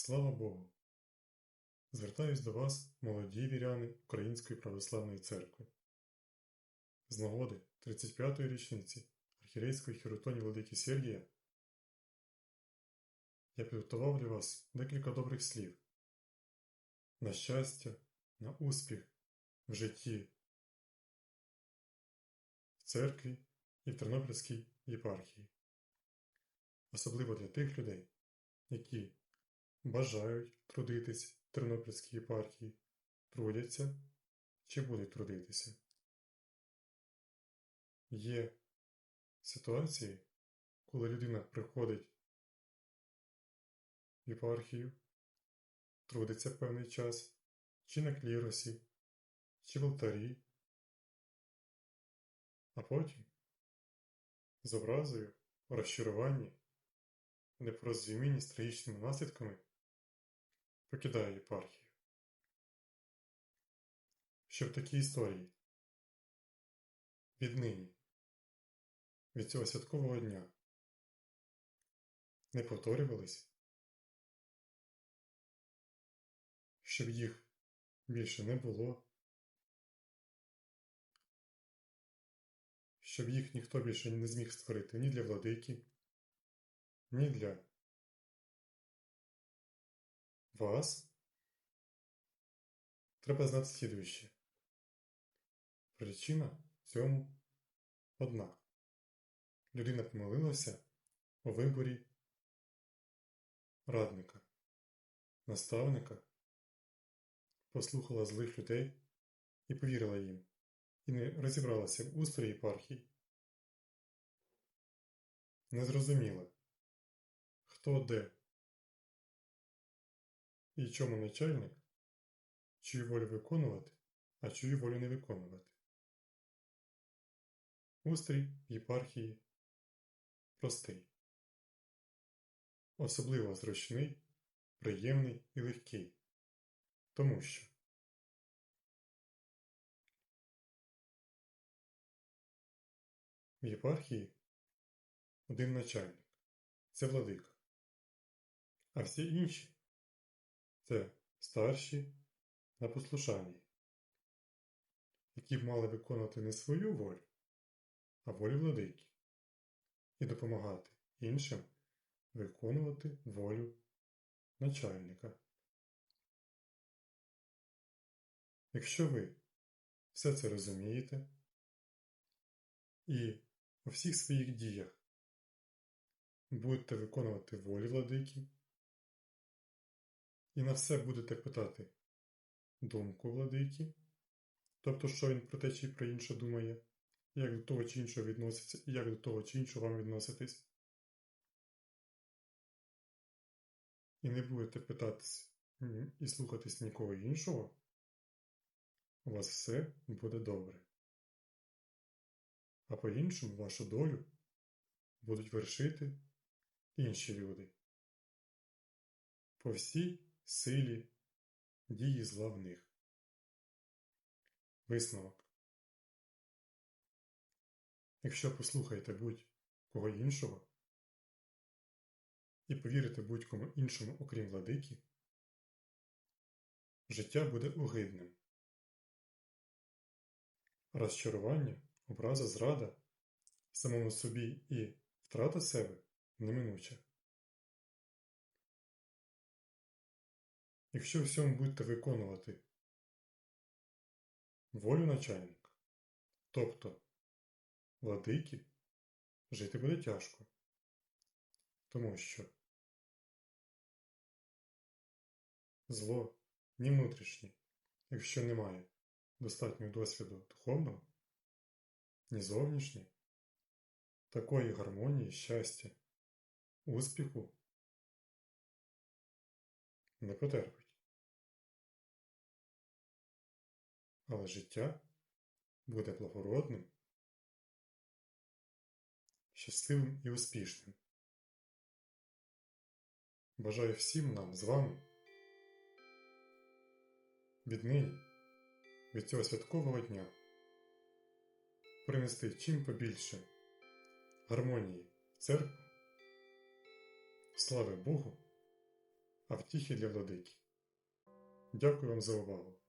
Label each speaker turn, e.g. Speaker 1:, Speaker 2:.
Speaker 1: Слава Богу! Звертаюсь до вас, молоді віряни Української православної церкви. З нагоди 35-ї річниці архірейської хіротоні Владики Сергія я підготував для вас декілька добрих слів на щастя, на успіх в житті, в церкві і в Тернопільській єпархії, особливо для тих людей, які бажають трудитись в Тернопільській єпархії, трудяться чи будуть трудитися. Є ситуації, коли людина приходить в єпархію, трудиться певний час, чи на кліросі, чи в алтарі, а потім з образою, розчаруванні, непорозумінні з трагічними наслідками покидає єпархію. Щоб такі історії? Віднині, від цього святкового дня. Не повторювались, щоб їх більше не було, щоб їх ніхто більше не зміг створити ні для владики, ні для вас, треба знати слідуюче. Причина цьому одна. Людина помилилася у виборі радника, наставника, послухала злих людей і повірила їм, і не розібралася в устрої єпархії. Не зрозуміла, хто де і чому начальник, чию волю виконувати, а чию волю не виконувати. Устрій єпархії простий, особливо зручний, приємний і легкий, тому що в єпархії один начальник. Це владика, а всі інші це старші на послушанні, які б мали виконувати не свою волю, а волю владики і допомагати іншим виконувати волю начальника. Якщо ви все це розумієте і у всіх своїх діях будете виконувати волі владики, і на все будете питати думку владики, тобто, що він про те чи про інше думає, як до того чи іншого відноситься, і як до того чи іншого вам відноситись. І не будете питатись і слухатись нікого іншого, у вас все буде добре. А по-іншому вашу долю будуть вершити інші люди. По всій силі дії зла в них. Висновок. Якщо послухаєте будь-кого іншого і повірите будь-кому іншому, окрім владики, життя буде огидним. Розчарування, образа, зрада самому собі і втрата себе неминуча. Якщо всьому будете виконувати волю начальника, тобто владики, жити буде тяжко, тому що зло ні внутрішнє, якщо немає достатнього досвіду духовного, ні зовнішнє, такої гармонії, щастя, успіху не потерпить. Але життя буде благородним, щасливим і успішним. Бажаю всім нам з вами віднині від цього святкового дня принести чим побільше гармонії в церкву, слави Богу а втіхи для владики. Дякую вам за увагу.